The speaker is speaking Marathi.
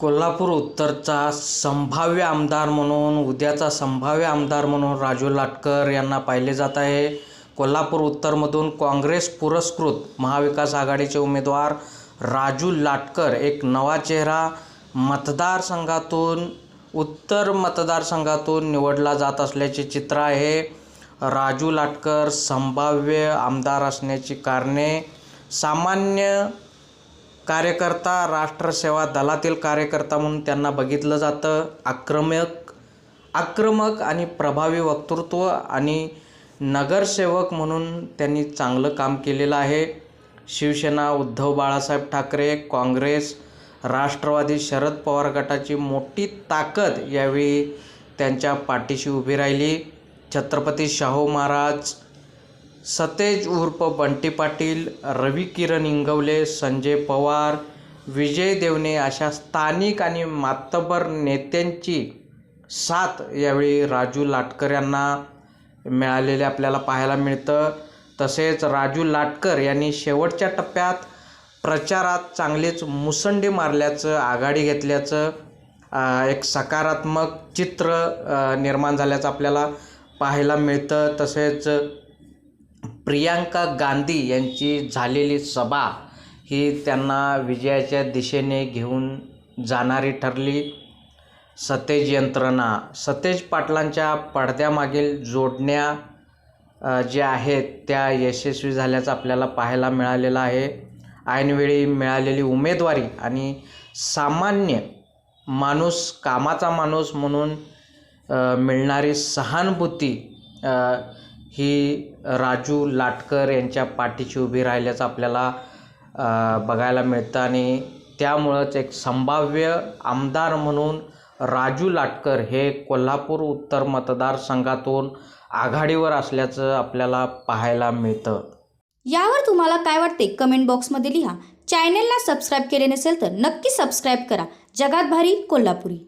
कोल्हापूर उत्तरचा संभाव्य आमदार म्हणून उद्याचा संभाव्य आमदार म्हणून राजू लाटकर यांना पाहिले जात आहे. कोल्हापूर उत्तरमधून काँग्रेस पुरस्कृत महाविकास आघाडीचे उमेदवार राजू लाटकर एक नवा चेहरा मतदारसंघातून उत्तर मतदारसंघातून निवडला जात असल्याचे चित्र आहे. राजू लाटकर संभाव्य आमदार असण्याची कारणे सामान्य कार्यकर्ता राष्ट्रसेवा दलातील कार्यकर्ता म्हणून त्यांना बघितलं जातं. आक्रमक आक्रमक आणि प्रभावी वक्तृत्व आणि नगरसेवक म्हणून त्यांनी चांगलं काम केलेलं आहे. शिवसेना उद्धव बाळासाहेब ठाकरे काँग्रेस राष्ट्रवादी शरद पवार गटाची मोठी ताकद यावेळी त्यांच्या पाठीशी उभी राहिली. छत्रपती शाहू महाराज सतेज उर्फ बंटी पाटील रवी किरण इंगवले संजय पवार विजय देवणे अशा स्थानिक आणि मातबर नेत्यांची साथ यावेळी राजू लाटकर यांना मिळालेले आपल्याला पाहायला मिळतं. तसेच राजू लाटकर यांनी शेवटच्या टप्प्यात प्रचारात चांगलीच मुसंडी मारल्याचं आघाडी घेतल्याचं एक सकारात्मक चित्र निर्माण झाल्याचं आपल्याला पाहायला मिळतं. तसेच प्रियांका गांधी यांची झालेली सभा ही त्यांना विजयाच्या दिशेने घेऊन जाणारी ठरली. सतेज यंत्रणा. सतेज पाटलांच्या पडद्यामागील जोडण्या ज्या आहेत त्या यशस्वी झाल्याचं आपल्याला पाहायला मिळालेलं आहे. ऐनवेळी मिळालेली उमेदवारी आणि सामान्य माणूस कामाचा माणूस म्हणून मिळणारी सहानुभूती ही राजू लाटकर यांच्या पाठीशी उभी राहिल्याचं आपल्याला बघायला मिळतं. आणि त्यामुळंच एक संभाव्य आमदार म्हणून राजू लाटकर हे कोल्हापूर उत्तर मतदारसंघातून आघाडीवर असल्याचं आपल्याला पाहायला मिळतं. यावर तुम्हाला काय वाटते? कमेंट बॉक्समध्ये लिहा. चॅनेलला सबस्क्राईब केले नसेल तर नक्की सबस्क्राईब करा. जगात भारी कोल्हापुरी.